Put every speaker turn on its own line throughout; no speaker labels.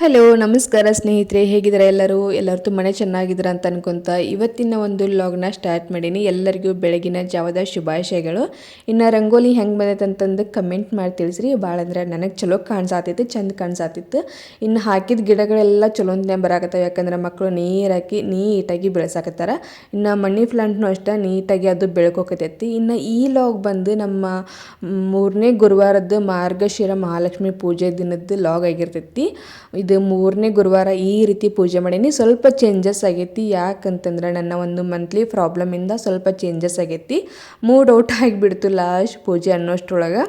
Hello ನಮಸ್ಕಾರ ಸ್ನೇಹಿತರೆ, ಹೇಗಿದ್ದಾರೆ ಎಲ್ಲರೂ? ಎಲ್ಲರೂ ತುಂಬಾ ಚೆನ್ನಾಗಿದ್ದಾರೆ ಅಂತ ಅನ್ಕೊಂತ ಇವತ್ತಿನ ಒಂದು ಲಾಗ್ನ ಸ್ಟಾರ್ಟ್ ಮಾಡೀನಿ. ಎಲ್ಲರಿಗೂ ಬೆಳಗಿನ ಜಾವದ ಶುಭಾಶಯಗಳು. ಇನ್ನು ರಂಗೋಲಿ ಹೆಂಗೆ ಬಂದೈತೆ ಅಂತಂದು ಕಮೆಂಟ್ ಮಾಡಿ ತಿಳಿಸ್ರಿ. ಭಾಳ ಅಂದ್ರೆ ನನಗೆ ಚಲೋ ಕಾಣಿಸಾತೈತಿ, ಚಂದ ಕಾಣಿಸಾತಿತ್ತು. ಇನ್ನು ಹಾಕಿದ ಗಿಡಗಳೆಲ್ಲ ಚಲೋಂದನೆ ಬರಾಕತ್ತವೆ. ಯಾಕಂದ್ರೆ ಮಕ್ಕಳು ನೀರಾಕಿ, ನೀಟಾಗಿ ಬೆಳೆಸಾಕತ್ತಾರ. ಇನ್ನು ಮನಿ ಪ್ಲಾಂಟ್ನು ಅಷ್ಟೇ, ನೀಟಾಗಿ ಅದು ಬೆಳ್ಕೋಕತೈತಿ ಇನ್ನು ಈ ಲಾಗ್ ಬಂದು ನಮ್ಮ ಮೂರನೇ ಗುರುವಾರದ್ದು ಮಾರ್ಗಶಿರ ಮಹಾಲಕ್ಷ್ಮಿ ಪೂಜೆ ದಿನದ್ದು ಲಾಗ್ ಆಗಿರ್ತೈತಿ. ಇದು ಮೂರನೇ ಗುರುವಾರ ಈ ರೀತಿ ಪೂಜೆ ಮಾಡೀನಿ ಸ್ವಲ್ಪ ಚೇಂಜಸ್ ಆಗೈತಿ. ಯಾಕಂತಂದ್ರೆ ನನ್ನ ಒಂದು ಮಂತ್ಲಿ ಪ್ರಾಬ್ಲಮಿಂದ ಸ್ವಲ್ಪ ಚೇಂಜಸ್ ಆಗೈತಿ. ಮೂಡ್ ಔಟ್ ಆಗಿಬಿಡ್ತು ಲಾಸ್ಟ್ ಪೂಜೆ ಅನ್ನೋಷ್ಟ್ರೊಳಗೆ.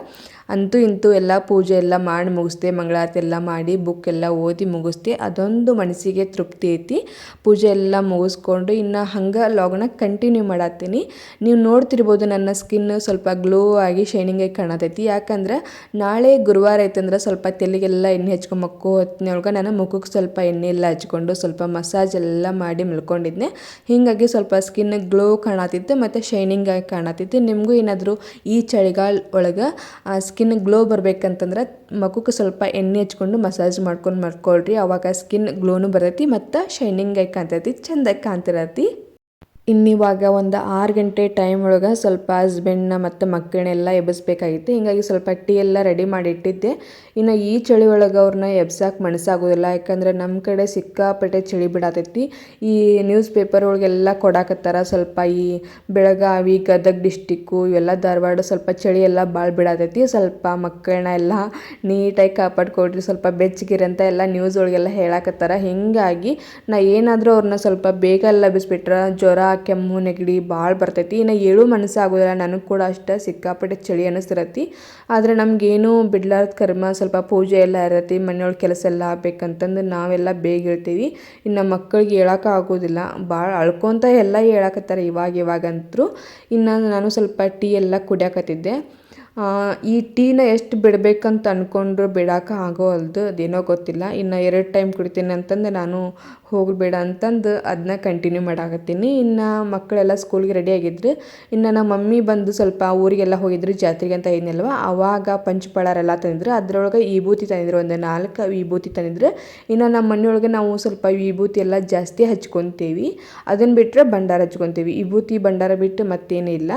ಅಂತೂ ಇಂತೂ ಎಲ್ಲ ಪೂಜೆ ಎಲ್ಲ ಮಾಡಿ ಮುಗಿಸ್ದೆ, ಮಂಗಳಾರತಿ ಎಲ್ಲ ಮಾಡಿ ಬುಕ್ ಎಲ್ಲ ಓದಿ ಮುಗಿಸ್ದೆ, ಅದೊಂದು ಮನಸ್ಸಿಗೆ ತೃಪ್ತಿ ಐತಿ. ಪೂಜೆ ಎಲ್ಲ ಮುಗಿಸ್ಕೊಂಡು ಇನ್ನು ಹಂಗೆ ಲಾಗ್ನ ಕಂಟಿನ್ಯೂ ಮಾಡತ್ತೀನಿ. ನೀವು ನೋಡ್ತಿರ್ಬೋದು ನನ್ನ ಸ್ಕಿನ್ ಸ್ವಲ್ಪ ಗ್ಲೋ ಆಗಿ ಶೈನಿಂಗ್ ಆಗಿ ಕಾಣತೈತಿ. ಯಾಕಂದ್ರೆ ನಾಳೆ ಗುರುವಾರ ಐತಂದ್ರೆ ಸ್ವಲ್ಪ ತೆಲಿಗೆಲ್ಲ ಎಣ್ಣೆ ಹಚ್ಕೊಂಡು ಮಕ್ಕು ಹೊತ್ತಿನೊಳಗೆ ನಾನು ಮುಖಕ್ಕೆ ಸ್ವಲ್ಪ ಎಣ್ಣೆ ಎಲ್ಲ ಹಚ್ಕೊಂಡು ಸ್ವಲ್ಪ ಮಸಾಜ್ ಎಲ್ಲ ಮಾಡಿ ಮಲ್ಕೊಂಡಿದ್ದೆ ಹೀಗಾಗಿ ಸ್ವಲ್ಪ ಸ್ಕಿನ್ ಗ್ಲೋ ಕಾಣತಿತ್ತು ಮತ್ತು ಶೈನಿಂಗ್ ಆಗಿ ಕಾಣತಿತ್ತು. ನಿಮಗೂ ಏನಾದರೂ ಈ ಚಳಿಗಾಲ ಒಳಗೆ ಸ್ಕಿನ್ ಗ್ಲೋ ಬರಬೇಕಂತಂದ್ರೆ ಮಗುಕ್ಕೆ ಸ್ವಲ್ಪ ಎಣ್ಣೆ ಹಚ್ಕೊಂಡು ಮಸಾಜ್ ಮಾಡ್ಕೊಂಡು ಮಾಡ್ಕೊಳ್ರಿ ಅವಾಗ ಸ್ಕಿನ್ ಗ್ಲೋನು ಬರ್ತೈತಿ ಮತ್ತು ಶೈನಿಂಗ್ ಆಗಿ ಕಾಣ್ತೈತಿ, ಚೆಂದಾಗಿ ಕಾಣ್ತಿರತಿ ಇನ್ನಿವಾಗ ಒಂದು ಆರು ಗಂಟೆ ಟೈಮ್ ಒಳಗೆ ಸ್ವಲ್ಪ ಹಸ್ಬೆಂಡ್ನ ಮತ್ತು ಮಕ್ಕಳನ್ನೆಲ್ಲ ಎಬ್ಬಿಸ್ಬೇಕಾಗಿತ್ತು ಹೀಗಾಗಿ ಸ್ವಲ್ಪ ಟೀ ಎಲ್ಲ ರೆಡಿ ಮಾಡಿ ಇಟ್ಟಿದ್ದೆ ಇನ್ನು ಈ ಚಳಿ ಒಳಗೆ ಅವ್ರನ್ನ ಎಬ್ಸಾಕೆ ಮನಸ್ಸಾಗೋದಿಲ್ಲ. ಯಾಕಂದ್ರೆ ನಮ್ಮ ಕಡೆ ಸಿಕ್ಕಾಪಟ್ಟೆ ಚಳಿ ಬಿಡತೈತಿ. ಈ ನ್ಯೂಸ್ ಪೇಪರ್ ಒಳಗೆಲ್ಲ ಕೊಡಾಕತ್ತಾರ. ಸ್ವಲ್ಪ ಈ ಬೆಳಗಾವಿ, ಗದಗ ಡಿಸ್ಟಿಕ್ಕು ಇವೆಲ್ಲ ಧಾರವಾಡ ಸ್ವಲ್ಪ ಚಳಿ ಎಲ್ಲ ಭಾಳ ಬಿಡತೈತಿ. ಸ್ವಲ್ಪ ಮಕ್ಕಳನ್ನ ಎಲ್ಲ ನೀಟಾಗಿ ಕಾಪಾಡ್ಕೊಡ್ರಿ. ಸ್ವಲ್ಪ ಬೆಚ್ಚಗಿರಿ ಅಂತ ಎಲ್ಲ ನ್ಯೂಸ್ ಒಳಗೆಲ್ಲ ಹೇಳಾಕತ್ತಾರ. ಹೀಗಾಗಿ ನಾ ಏನಾದರೂ ಅವ್ರನ್ನ ಸ್ವಲ್ಪ ಬೇಗ ಎಲ್ಲ ಎಬ್ಬಿಸ್ಬಿಟ್ರೆ ಜ್ವರ ಕೆಮ್ಮು, ನೆಗಡಿ ಭಾಳ ಬರ್ತೈತಿ. ಇನ್ನು ಏಳು ಮನಸ್ಸು ಆಗೋದಿಲ್ಲ ನನಗೆ ಕೂಡ ಅಷ್ಟೇ ಸಿಕ್ಕಾಪಟ್ಟೆ ಚಳಿ ಅನ್ನಿಸ್ತಿರತಿ ಆದರೆ ನಮಗೇನು ಬಿಡ್ಲಾರ್ದ ಕರ್ಮ, ಸ್ವಲ್ಪ ಪೂಜೆ ಎಲ್ಲ ಇರತ್ತೆ, ಮನೆಯೊಳಗೆ ಕೆಲಸ ಎಲ್ಲ ಆಗ್ಬೇಕಂತಂದು ನಾವೆಲ್ಲ ಬೇಗ ಹೇಳ್ತೀವಿ. ಇನ್ನು ಮಕ್ಕಳಿಗೆ ಹೇಳೋಕೆ ಆಗೋದಿಲ್ಲ. ಭಾಳ ಅಳ್ಕೊತ ಎಲ್ಲ ಹೇಳಕತ್ತಾರೆ ಇವಾಗ ಇವಾಗಂತೂ ಇನ್ನು ನಾನು ಸ್ವಲ್ಪ ಟೀ ಎಲ್ಲ ಕುಡಿಯಾಕತ್ತಿದ್ದೆ. ಈ ಟೀನ ಎಷ್ಟು ಬಿಡಬೇಕಂತ ಅಂದ್ಕೊಂಡ್ರು ಬಿಡೋಕೆ ಆಗೋವಲ್ದು ಅದೇನೋ ಗೊತ್ತಿಲ್ಲ. ಇನ್ನು ಎರಡು ಟೈಮ್ ಕುಡಿತೀನಿ ಅಂತಂದು ನಾನು ಹೋಗಬೇಡ ಅಂತಂದು ಅದನ್ನ ಕಂಟಿನ್ಯೂ ಮಾಡಾಕತ್ತೀನಿ. ಇನ್ನು ಮಕ್ಕಳೆಲ್ಲ ಸ್ಕೂಲ್ಗೆ ರೆಡಿ ಆಗಿದ್ರು. ಇನ್ನು ನಮ್ಮ ಮಮ್ಮಿ ಬಂದು ಸ್ವಲ್ಪ ಊರಿಗೆಲ್ಲ ಹೋಗಿದ್ರು ಜಾತ್ರೆಗೆ ಅಂತ ಏನಿಲ್ವ ಆವಾಗ ಪಂಚಪಳಾರೆಲ್ಲ ತಂದಿದ್ರು. ಅದರೊಳಗೆ ವಿಭೂತಿ ತಂದಿದ್ರು. ಒಂದು ನಾಲ್ಕು ವಿಭೂತಿ ತಂದಿದ್ರು. ಇನ್ನು ನಮ್ಮ ಮನೆಯೊಳಗೆ ನಾವು ಸ್ವಲ್ಪ ವಿಭೂತಿ ಎಲ್ಲ ಜಾಸ್ತಿ ಹಚ್ಕೊತೀವಿ. ಅದನ್ನು ಬಿಟ್ಟರೆ ಭಂಡಾರ ಹಚ್ಕೊತೀವಿ. ವಿಭೂತಿ, ಭಂಡಾರ ಬಿಟ್ಟು ಮತ್ತೇನೂ ಇಲ್ಲ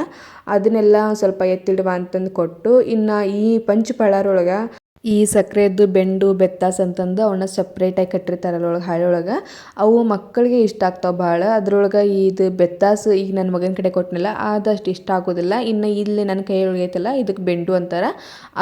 ಅದನ್ನೆಲ್ಲ ಸ್ವಲ್ಪ ಎತ್ತಿಡುವ ಅಂತಂದು ಕೊಟ್ಟು ಇನ್ನು ಈ ಪಂಚಪಳಾರೊಳಗೆ ಈ ಸಕ್ಕರೆದ್ದು ಬೆಂಡು, ಬೆತ್ತಾಸ್ ಅಂತಂದು ಅವನ್ನ ಸಪ್ರೇಟಾಗಿ ಕಟ್ಟಿರ್ತಾರಲ್ಲ ಒಳಗೆ ಹಾಳೆ ಒಳಗೆ ಅವು ಮಕ್ಕಳಿಗೆ ಇಷ್ಟ ಆಗ್ತಾವೆ ಭಾಳ. ಅದ್ರೊಳಗೆ ಇದು ಬೆತ್ತಾಸ್ ಈಗ ನನ್ನ ಮಗನ ಕಡೆ ಕೊಟ್ಟನಲ್ಲ ಆದಷ್ಟು ಇಷ್ಟ ಆಗೋದಿಲ್ಲ. ಇನ್ನು ಇಲ್ಲಿ ನನ್ನ ಕೈಯೊಳಗೆ ಐತಲ್ಲ ಇದಕ್ಕೆ ಬೆಂಡು ಅಂತಾರೆ.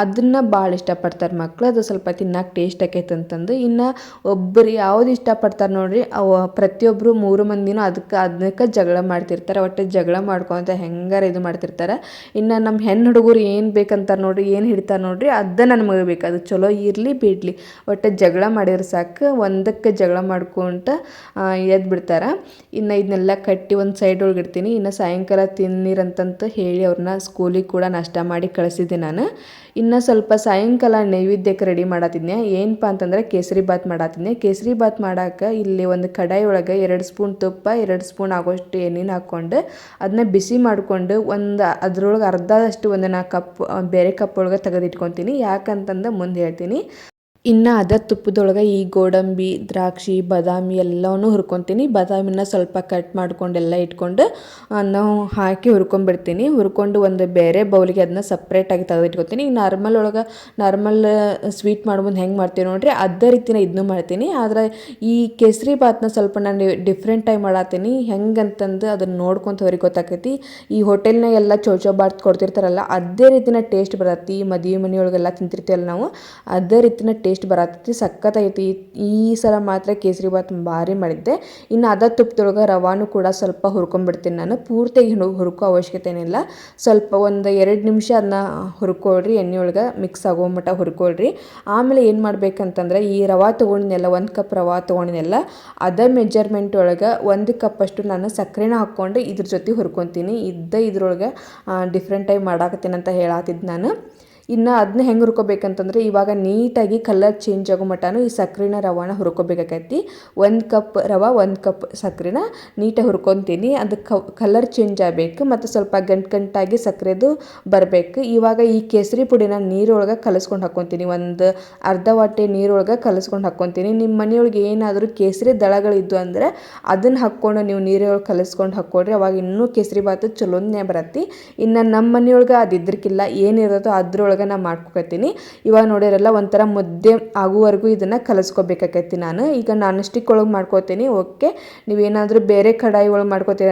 ಅದನ್ನು ಭಾಳ ಇಷ್ಟಪಡ್ತಾರೆ ಮಕ್ಕಳು ಅದು ಸ್ವಲ್ಪ ತಿನ್ನಕ್ಕೆ ಟೇಸ್ಟ್ ಆಕೈತೆ ಅಂತಂದು. ಇನ್ನು ಒಬ್ಬರು ಯಾವ್ದು ಇಷ್ಟಪಡ್ತಾರೆ ನೋಡ್ರಿ, ಅವು ಪ್ರತಿಯೊಬ್ಬರು ಮೂರು ಮಂದಿನೂ ಅದಕ್ಕೆ ಅದಕ್ಕೆ ಜಗಳ ಮಾಡ್ತಿರ್ತಾರೆ. ಒಟ್ಟು ಜಗಳ ಮಾಡ್ಕೊತ ಹೆಂಗಾರ ಇದು ಮಾಡ್ತಿರ್ತಾರೆ. ಇನ್ನು ನಮ್ಮ ಹೆಣ್ಣು ಹುಡುಗರು ಏನು ಬೇಕಂತಾರೆ ನೋಡ್ರಿ, ಏನು ಹಿಡಿತಾರೆ ನೋಡ್ರಿ ಅದ ನನ್ನ ಮಗ ಬೇಕು ಅದು ಚಲೋ ಇರಲಿ ಬಿಡಲಿ. ಒಟ್ಟು ಜಗಳ ಮಾಡಿದ್ರೆ ಸಾಕು, ಒಂದಕ್ಕೆ ಜಗಳ ಮಾಡ್ಕೊಂತ ಎದ್ದು ಬಿಡ್ತಾರೆ. ಇನ್ನು ಇದನ್ನೆಲ್ಲ ಕಟ್ಟಿ ಒಂದು ಸೈಡ್ ಒಳಗೆ ಇಡ್ತೀನಿ. ಇನ್ನು ಸಾಯಂಕಾಲ ತಿನ್ನಿರಂತಂತ ಹೇಳಿ ಅವ್ರನ್ನ ಸ್ಕೂಲಿಗೆ ಕೂಡ ನಾಷ್ಟ ಮಾಡಿ ಕಳಿಸಿದ್ದೆ ನಾನು. ಇನ್ನು ಸ್ವಲ್ಪ ಸಾಯಂಕಾಲ ನೈವೇದ್ಯಕ್ಕೆ ರೆಡಿ ಮಾಡತ್ತಿದ್ದೆ ಏನಪ್ಪ ಅಂತಂದ್ರೆ ಕೇಸರಿ ಬಾತ್ ಮಾಡತ್ತಿದ್ದೆ ಕೇಸರಿ ಬಾತ್ ಮಾಡೋಕೆ ಇಲ್ಲಿ ಒಂದು ಕಡಾಯಿ ಒಳಗೆ ಎರಡು ಸ್ಪೂನ್ ತುಪ್ಪ, ಎರಡು ಸ್ಪೂನ್ ಆಗೋಷ್ಟು ಎಣ್ಣೆನ ಹಾಕ್ಕೊಂಡು ಅದನ್ನ ಬಿಸಿ ಮಾಡಿಕೊಂಡು ಒಂದು ಅದ್ರೊಳಗೆ ಅರ್ಧದಷ್ಟು ಒಂದು ನಾಲ್ಕು ಕಪ್, ಬೇರೆ ಕಪ್ ಒಳಗೆ ತೆಗೆದಿಟ್ಕೊತೀನಿ. ಯಾಕಂತಂದು ಮುಂದೆ ಹೇಳ್ತೀನಿ. ಇನ್ನು ಅದ ತುಪ್ಪದೊಳಗೆ ಈ ಗೋಡಂಬಿ, ದ್ರಾಕ್ಷಿ, ಬಾದಾಮಿ ಎಲ್ಲವನ್ನೂ ಹುರ್ಕೊತೀನಿ. ಬಾದಾಮಿನ ಸ್ವಲ್ಪ ಕಟ್ ಮಾಡ್ಕೊಂಡೆಲ್ಲ ಇಟ್ಕೊಂಡು ನಾವು ಹಾಕಿ ಹುರ್ಕೊಂಡ್ಬಿಡ್ತೀನಿ ಹುರ್ಕೊಂಡು ಒಂದು ಬೇರೆ ಬೌಲಿಗೆ ಅದನ್ನ ಸಪ್ರೇಟಾಗಿ ತೆಗೆದಿಟ್ಕೊತೀನಿ. ಈಗ ನಾರ್ಮಲ್ ಒಳಗೆ ನಾರ್ಮಲ್ ಸ್ವೀಟ್ ಮಾಡ್ಬೋದು ಹೆಂಗೆ ಮಾಡ್ತೀವಿ ನೋಡ್ರಿ, ಅದೇ ರೀತಿನ ಇದನ್ನೂ ಮಾಡ್ತೀನಿ. ಆದರೆ ಈ ಕೇಸರಿ ಬಾತ್ನ ಸ್ವಲ್ಪ ನಾನು ಡಿಫ್ರೆಂಟಾಗಿ ಮಾಡತ್ತೀನಿ ಹೆಂಗಂತಂದು ಅದನ್ನು ನೋಡ್ಕೊಂತ ಅವ್ರಿಗೆ ಗೊತ್ತಾಕೈತಿ. ಈ ಹೋಟೆಲ್ನಾಗ ಎಲ್ಲ ಚೌಚೌ ಬಾತ್ ಕೊಡ್ತಿರ್ತಾರಲ್ಲ, ಅದೇ ರೀತಿನ ಟೇಸ್ಟ್ ಬರತ್ತಿ. ಮದುವೆ ಮನೆಯೊಳಗೆಲ್ಲ ತಿಂತಿರ್ತೀವಲ್ಲ ನಾವು, ಅದೇ ರೀತಿನ ಟೇಸ್ಟ್ ಬರತ್ತೈತಿ ಸಖತ್ತೈತಿ ಈ ಸಲ ಮಾತ್ರ ಕೇಸರಿ ಬಾತ್ ಭಾರಿ ಮಾಡಿದ್ದೆ. ಇನ್ನು ಅದ ತುಪ್ಪದೊಳಗೆ ರವಾನು ಕೂಡ ಸ್ವಲ್ಪ ಹುರ್ಕೊಂಡ್ಬಿಡ್ತೀನಿ ನಾನು. ಪೂರ್ತಿಯಾಗಿ ಹುರ್ಕೋ ಅವಶ್ಯಕತೆ ಏನಿಲ್ಲ. ಸ್ವಲ್ಪ ಒಂದು ಎರಡು ನಿಮಿಷ ಅದನ್ನ ಹುರ್ಕೊಳ್ರಿ. ಎಣ್ಣೆ ಒಳಗೆ ಮಿಕ್ಸ್ ಆಗೋ ಮಟ್ಟ ಹುರ್ಕೊಳ್ರಿ. ಆಮೇಲೆ ಏನು ಮಾಡಬೇಕಂತಂದ್ರೆ ಈ ರವಾ ತೊಗೊಂಡಿನೆಲ್ಲ ಒಂದು ಕಪ್ ರವಾ ತೊಗೊಂಡಿನೆಲ್ಲ ಅದರ ಮೆಜರ್ಮೆಂಟ್ ಒಳಗೆ ಒಂದು ಕಪ್ಪಷ್ಟು ನಾನು ಸಕ್ಕರೆನ ಹಾಕ್ಕೊಂಡು ಇದ್ರ ಜೊತೆ ಹುರ್ಕೊತೀನಿ. ಇದ್ದ ಇದ್ರೊಳಗೆ ಡಿಫ್ರೆಂಟಾಗಿ ಮಾಡಾಕತ್ತೀನಿ ಅಂತ ಹೇಳಾತಿದ್ದು ನಾನು. ಇನ್ನು ಅದನ್ನ ಹೆಂಗೆ ಹುರ್ಕೋಬೇಕಂತಂದ್ರೆ ಇವಾಗ ನೀಟಾಗಿ ಕಲರ್ ಚೇಂಜ್ ಆಗೋ ಮಟನು ಈ ಸಕ್ಕರೆನ ರವಾನ ಹುರ್ಕೋಬೇಕಾಗೈತಿ. ಒಂದು ಕಪ್ ರವ, ಒಂದು ಕಪ್ ಸಕ್ಕರೆನ ನೀಟಾಗಿ ಹುರ್ಕೊತೀನಿ. ಅದು ಕಲರ್ ಚೇಂಜ್ ಆಗಬೇಕು ಮತ್ತು ಸ್ವಲ್ಪ ಗಂಟು ಗಂಟಾಗಿ ಸಕ್ಕರೆದು ಬರಬೇಕು. ಇವಾಗ ಈ ಕೇಸರಿ ಪುಡಿನ ನೀರೊಳಗೆ ಕಲಸ್ಕೊಂಡು ಹಾಕ್ಕೊತೀನಿ ಒಂದು ಅರ್ಧ ವಾಟೆ ನೀರೊಳಗೆ ಕಲಸ್ಕೊಂಡು ಹಾಕ್ಕೊತೀನಿ ನಿಮ್ಮ ಮನೆಯೊಳಗೆ ಏನಾದರೂ ಕೇಸರಿ ದಳಗಳಿದ್ದು ಅಂದರೆ ಅದನ್ನು ಹಾಕ್ಕೊಂಡು ನೀವು ನೀರೊಳಗೆ ಕಲಸ್ಕೊಂಡು ಹಾಕ್ಕೊಡ್ರಿ. ಅವಾಗ ಇನ್ನೂ ಕೇಸರಿ ಬಾತು ಚಲೋನೇ ಬರತ್ತಿ. ಇನ್ನು ನಮ್ಮ ಮನೆಯೊಳಗೆ ಅದು ಇದ್ರಕ್ಕಿಲ್ಲ ಏನಿರೋದು ಅದ್ರೊಳಗೆ ನಾ ಮಾಡ್ಕೊಕತ್ತೀನಿ. ಇವಾಗ ನೋಡಿರಲ್ಲ ಒಂಥರ ಮುದ್ದೆ ಆಗುವವರೆಗೂ ಇದನ್ನು ಕಲಸ್ಕೊಬೇಕಾಕೈತಿ ನಾನು. ಈಗ ನಾನ್ ಸ್ಟಿಕ್ ಒಳಗೆ ಮಾಡ್ಕೋತೀನಿ, ಓಕೆ. ನೀವೇನಾದರೂ ಬೇರೆ ಕಡಾಯಿ ಒಳಗೆ ಮಾಡ್ಕೋತೀರ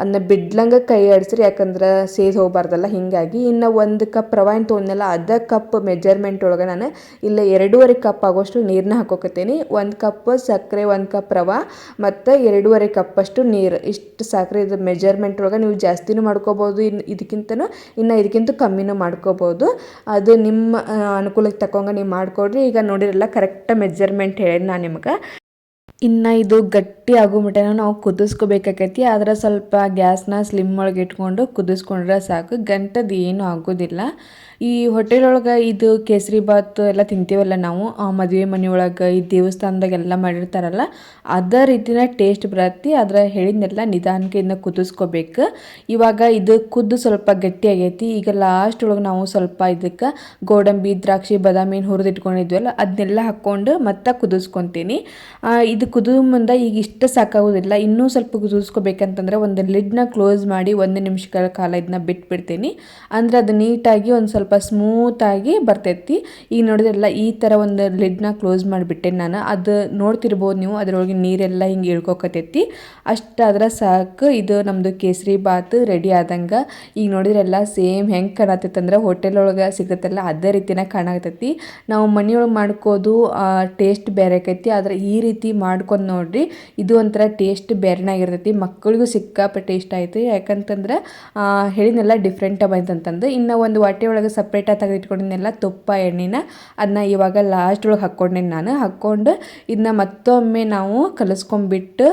ಅದನ್ನ ಬಿಡ್ಲಂಗೆ ಕೈ ಆಡಿಸ್ರಿ, ಯಾಕಂದ್ರೆ ಸೇದ್ ಹೋಗಬಾರ್ದಲ್ಲ. ಹೀಗಾಗಿ ಇನ್ನು ಒಂದು ಕಪ್ ರವೆ ಏನು ತೊಗೊಂಡಲ್ಲ ಅದ ಕಪ್ ಮೆಜರ್ಮೆಂಟ್ ಒಳಗೆ ನಾನು ಇಲ್ಲ ಎರಡೂವರೆ ಕಪ್ ಆಗೋಷ್ಟು ನೀರನ್ನ ಹಾಕೋಕತ್ತೀನಿ. ಒಂದು ಕಪ್ ಸಕ್ಕರೆ ಒಂದು ಕಪ್ ರವೆ, ಮತ್ತು ಎರಡೂವರೆ ಕಪ್ಪಷ್ಟು ನೀರು. ಇಷ್ಟು ಸಕ್ಕರೆ ಇದು ಮೆಜರ್ಮೆಂಟ್ ಒಳಗೆ ನೀವು ಜಾಸ್ತಿನೂ ಮಾಡ್ಕೋಬೋದು ಇನ್ನು ಇದಕ್ಕಿಂತನೂ ಇನ್ನು ಇದಕ್ಕಿಂತ ಕಮ್ಮಿನೂ ಮಾಡ್ಕೋಬೋದು. ಅದು ನಿಮ್ಮ ಅನುಕೂಲಕ್ಕೆ ತಕ್ಕಂಗೆ ನೀವು ಮಾಡಿಕೊಡ್ರಿ. ಈಗ ನೋಡಿರಲ್ಲ ಕರೆಕ್ಟ್ ಮೆಜರ್ಮೆಂಟ್ ಹೇಳಿ ನಾನು ನಿಮ್ಗೆ. ಇನ್ನು ಇದು ಗಟ್ಟಿ ಆಗೋ ಮಟನ ನಾವು ಕುದಿಸ್ಕೋಬೇಕಾಕೈತಿ. ಆದ್ರೆ ಸ್ವಲ್ಪ ಗ್ಯಾಸ್ನ ಸ್ಲಿಮ್ ಒಳಗೆ ಇಟ್ಕೊಂಡು ಕುದಿಸ್ಕೊಂಡ್ರೆ ಸಾಕು. ಗಂಟದ ಏನು ಆಗೋದಿಲ್ಲ. ಈ ಹೋಟೆಲ್ ಒಳಗೆ ಇದು ಕೇಸರಿ ಬಾತ್ ಎಲ್ಲ ತಿಂತೀವಲ್ಲ ನಾವು ಮದುವೆ ಮನೆಯೊಳಗೆ ಈ ದೇವಸ್ಥಾನದಾಗೆಲ್ಲ ಮಾಡಿರ್ತಾರಲ್ಲ, ಅದೇ ರೀತಿನ ಟೇಸ್ಟ್ ಬರತ್ತಿ. ಆದ್ರೆ ಹೇಳಿದ್ನೆಲ್ಲ ನಿಧಾನಕ್ಕೆ ಇದನ್ನ ಕುದಿಸ್ಕೋಬೇಕು. ಇವಾಗ ಇದು ಕುದ್ದು ಸ್ವಲ್ಪ ಗಟ್ಟಿ ಆಗೈತಿ. ಈಗ ಲಾಸ್ಟ್ ಒಳಗೆ ನಾವು ಸ್ವಲ್ಪ ಇದಕ್ಕೆ ಗೋಡಂಬಿ, ದ್ರಾಕ್ಷಿ, ಬಾದಾಮಿ ಹುರಿದಿಟ್ಕೊಂಡಿದ್ವಲ್ಲ ಅದನ್ನೆಲ್ಲ ಹಾಕ್ಕೊಂಡು ಮತ್ತೆ ಕುದಿಸ್ಕೊತೀನಿ. ಇದು ಕುದಿದ ಮುಂದೆ ಈಗ ಇಷ್ಟು ಸಾಕಾಗೋದಿಲ್ಲ. ಇನ್ನೂ ಸ್ವಲ್ಪ ಕುದಿಸ್ಕೋಬೇಕಂತಂದ್ರೆ ಒಂದು ಲಿಡ್ನ ಕ್ಲೋಸ್ ಮಾಡಿ ಒಂದು ನಿಮಿಷಗಳ ಕಾಲ ಇದನ್ನ ಬಿಟ್ಬಿಡ್ತೀನಿ. ಅಂದ್ರೆ ಅದು ನೀಟಾಗಿ ಒಂದು ಸ್ವಲ್ಪ ಸ್ಮೂತಾಗಿ ಬರ್ತೈತಿ. ಈಗ ನೋಡಿದ್ರಲ್ಲ, ಈ ಥರ ಒಂದು ಲಿಡ್ನ ಕ್ಲೋಸ್ ಮಾಡಿಬಿಟ್ಟೆ ನಾನು. ಅದು ನೋಡ್ತಿರ್ಬೋದು ನೀವು, ಅದರೊಳಗೆ ನೀರೆಲ್ಲ ಹಿಂಗೆ ಇಳ್ಕೊಕತೈತಿ ಅಷ್ಟಾದ್ರೆ ಸಾಕು, ಇದು ನಮ್ಮದು ಕೇಸರಿ ಬಾತ್ ರೆಡಿ ಆದಂಗೆ. ಈಗ ನೋಡಿದ್ರೆಲ್ಲ, ಸೇಮ್ ಹೆಂಗೆ ಕಾಣತೈತೆ ಅಂದ್ರೆ ಹೋಟೆಲ್ ಒಳಗೆ ಸಿಗ್ತೈತಲ್ಲ, ಅದೇ ರೀತಿನ ಕಾಣತೈತಿ ನಾವು ಮನೆಯೊಳಗೆ ಮಾಡ್ಕೋದು ಟೇಸ್ಟ್ ಬೇರೆ ಆಕೈತಿ. ಆದರೆ ಈ ರೀತಿ ಮಾಡಿ ಮಾಡ್ಕೊಂಡು ನೋಡಿರಿ. ಇದು ಒಂಥರ ಟೇಸ್ಟ್ ಬೇರೆನಾಗಿರ್ತೈತಿ ಮಕ್ಕಳಿಗೂ ಸಿಕ್ಕಾಪಟ್ಟೆ ಇಷ್ಟ ಆಯಿತು. ಯಾಕಂತಂದ್ರೆ ಹೇಳಿನೆಲ್ಲ ಡಿಫ್ರೆಂಟಾಗಿ ಬಂತಂತಂದು ಇನ್ನು ಒಂದು ವಾಟೆ ಒಳಗೆ ಸಪ್ರೇಟಾಗಿ ತೆಗೆದಿಟ್ಕೊಂಡಿದ್ನೆಲ್ಲ ತುಪ್ಪ, ಎಣ್ಣೆನ ಅದನ್ನ ಇವಾಗ ಲಾಸ್ಟ್ ಒಳಗೆ ಹಾಕ್ಕೊಂಡೇನೆ ನಾನು. ಹಾಕ್ಕೊಂಡು ಇದನ್ನ ಮತ್ತೊಮ್ಮೆ ನಾವು ಕಲಿಸ್ಕೊಂಬಿಟ್ಟು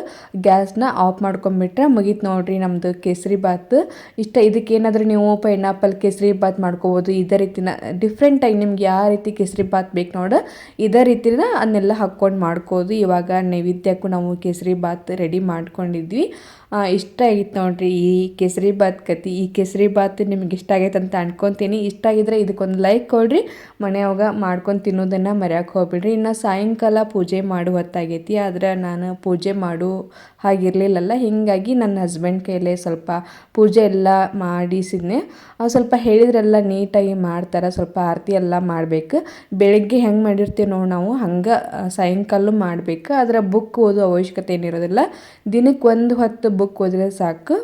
ಗ್ಯಾಸ್ನ ಆಫ್ ಮಾಡ್ಕೊಂಬಿಟ್ರೆ ಮುಗೀತು ನೋಡಿರಿ ನಮ್ಮದು ಕೇಸರಿ ಬಾತ್. ಇಷ್ಟ ಇದಕ್ಕೇನಾದರೂ ನೀವು ಪೈನಾಪಲ್ ಕೇಸರಿ ಬಾತ್ ಮಾಡ್ಕೋಬೋದು. ಇದೇ ರೀತಿನ ಡಿಫ್ರೆಂಟಾಗಿ ನಿಮ್ಗೆ ಯಾವ ರೀತಿ ಕೇಸರಿ ಬಾತ್ ಬೇಕು ನೋಡು. ಇದೇ ರೀತಿನ ಅದನ್ನೆಲ್ಲ ಹಾಕ್ಕೊಂಡು ಮಾಡ್ಕೋದು ಇವಾಗ ನೈವೇದ್ಯಕ್ಕೂ ನಾವು ಕೇಸರಿ ಬಾತ್ ರೆಡಿ ಮಾಡ್ಕೊಂಡಿದ್ವಿ. ಇಷ್ಟ ಆಗಿತ್ತು ನೋಡ್ರಿ ಈ ಕೇಸರಿ ಬಾತ್ ಕತಿ. ಈ ಕೇಸರಿ ಬಾತ್ ನಿಮ್ಗೆ ಇಷ್ಟ ಆಗೈತೆ ಅಂತ ಅನ್ಕೊತೀನಿ. ಇಷ್ಟ ಆಗಿದ್ರೆ ಇದಕ್ಕೊಂದು ಲೈಕ್ ಕೊಡ್ರಿ. ಮನೆಯಾಗ ಮಾಡ್ಕೊಂಡು ತಿನ್ನೋದನ್ನು ಮರ್ಯಾಕೆ ಹೋಗ್ಬಿಡ್ರಿ. ಇನ್ನು ಸಾಯಂಕಾಲ ಪೂಜೆ ಮಾಡೋ ಹೊತ್ತಾಗೈತಿ ಆದ್ರೆ ನಾನು ಪೂಜೆ ಮಾಡು ಹಾಗಿರಲಿಲ್ಲಲ್ಲ, ಹೀಗಾಗಿ ನನ್ನ ಹಸ್ಬೆಂಡ್ ಕೈಲೇ ಸ್ವಲ್ಪ ಪೂಜೆ ಎಲ್ಲ ಮಾಡಿಸಿದ್ನೆ. ಸ್ವಲ್ಪ ಹೇಳಿದ್ರೆಲ್ಲ ನೀಟಾಗಿ ಮಾಡ್ತಾರೆ, ಸ್ವಲ್ಪ ಆರತಿ ಎಲ್ಲ ಮಾಡಬೇಕು. ಬೆಳಗ್ಗೆ ಹೆಂಗೆ ಮಾಡಿರ್ತೀವಿ ನೋಡಿ ನಾವು, ಹಂಗೆ ಸಾಯಂಕಾಲ ಮಾಡಬೇಕು. ಅದರ ಬುಕ್ ಓದೋ ಅವಶ್ಯಕತೆ ಏನಿರೋದಿಲ್ಲ. ದಿನಕ್ಕೆ ಒಂದು ಹೊತ್ತು ಬುಕ್ ಓದಿದ್ರೆ ಸಾಕು.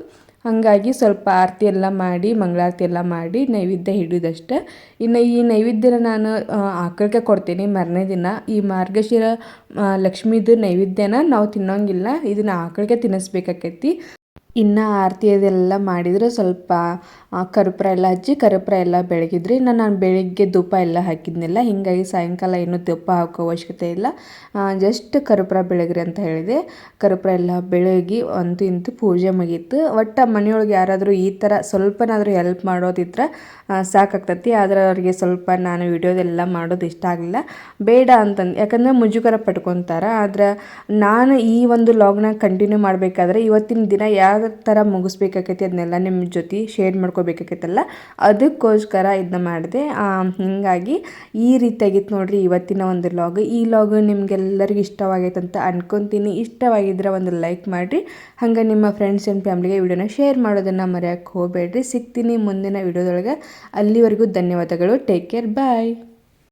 ಹಾಗಾಗಿ ಸ್ವಲ್ಪ ಆರತಿ ಎಲ್ಲ ಮಾಡಿ, ಮಂಗಳಾರತಿ ಎಲ್ಲ ಮಾಡಿ ನೈವೇದ್ಯ ಹಿಡಿದಷ್ಟೆ. ಇನ್ನು ಈ ನೈವೇದ್ಯನ ನಾನು ಆಕಳಿಗೆ ಕೊಡ್ತೀನಿ ಮರನೇ ದಿನ. ಈ ಮಾರ್ಗಶಿರ ಲಕ್ಷ್ಮೀದು ನೈವೇದ್ಯನ ನಾವು ತಿನ್ನೋಂಗಿಲ್ಲ. ಇದನ್ನು ಆಕಳಿಗೆ ತಿನ್ನಿಸ್ಬೇಕಾಕೈತಿ. ಇನ್ನು ಆರತಿ ಅದೆಲ್ಲ ಮಾಡಿದರೆ ಸ್ವಲ್ಪ ಕರ್ಪೂರ ಎಲ್ಲ ಹಚ್ಚಿ ಕರ್ಪೂರ ಎಲ್ಲ ಬೆಳಗಿದ್ರಿ ಇನ್ನು ನಾನು ಬೆಳಗ್ಗೆ ಧೂಪ ಎಲ್ಲ ಹಾಕಿದ್ನಲ್ಲ, ಹೀಗಾಗಿ ಸಾಯಂಕಾಲ ಏನು ಧೂಪ ಹಾಕೋ ಅವಶ್ಯಕತೆ ಇಲ್ಲ. ಜಸ್ಟ್ ಕರ್ಪೂರ ಬೆಳಗ್ರಿ ಅಂತ ಹೇಳಿದೆ. ಕರ್ಪೂರ ಎಲ್ಲ ಬೆಳಗಿ ಅಂತೂ ಇಂತೂ ಪೂಜೆ ಮುಗೀತು. ಒಟ್ಟು ಮನೆಯೊಳಗೆ ಯಾರಾದರೂ ಈ ಥರ ಸ್ವಲ್ಪನಾದರೂ ಹೆಲ್ಪ್ ಮಾಡೋದಿದ್ರೆ ಸಾಕಾಗ್ತತಿ. ಆದರೆ ಅವರಿಗೆ ಸ್ವಲ್ಪ ನಾನು ವಿಡಿಯೋದೆಲ್ಲ ಮಾಡೋದು ಇಷ್ಟ ಆಗಲಿಲ್ಲ. ಬೇಡ ಅಂತಂದು, ಯಾಕಂದರೆ ಮುಜುಗರ ಪಟ್ಕೊತಾರೆ. ಆದ್ರೆ ನಾನು ಈ ಒಂದು ಲಾಗ್ನ ಕಂಟಿನ್ಯೂ ಮಾಡಬೇಕಾದ್ರೆ ಇವತ್ತಿನ ದಿನ ಯಾವ ಥರ ಮುಗಿಸ್ಬೇಕಾಕೈತಿ ಅದನ್ನೆಲ್ಲ ನಿಮ್ಮ ಜೊತೆ ಶೇರ್ ಮಾಡ್ಕೋಬೇಕಾಕೈತಲ್ಲ. ಅದಕ್ಕೋಸ್ಕರ ಇದನ್ನ ಮಾಡಿದೆ. ಹೀಗಾಗಿ ಈ ರೀತಿಯಾಗಿತ್ತು ನೋಡ್ರಿ ಇವತ್ತಿನ ಒಂದು ಲಾಗ್ ಈ ಲಾಗ್ ನಿಮಗೆಲ್ಲರಿಗೂ ಇಷ್ಟವಾಗೈತೆ ಅಂತ ಅನ್ಕೊತೀನಿ. ಇಷ್ಟವಾಗಿದ್ರೆ ಒಂದು ಲೈಕ್ ಮಾಡಿರಿ. ಹಂಗೆ ನಿಮ್ಮ ಫ್ರೆಂಡ್ಸ್ ಆ್ಯಂಡ್ ಫ್ಯಾಮ್ಲಿಗೆ ವಿಡಿಯೋನ ಶೇರ್ ಮಾಡೋದನ್ನು ಮರೆಯೋಕ್ಕೆ ಹೋಗಬೇಡ್ರಿ. ಸಿಗ್ತೀನಿ ಮುಂದಿನ ವಿಡಿಯೋದೊಳಗೆ. ಅಲ್ಲಿವರೆಗೂ ಧನ್ಯವಾದಗಳು. Take care bye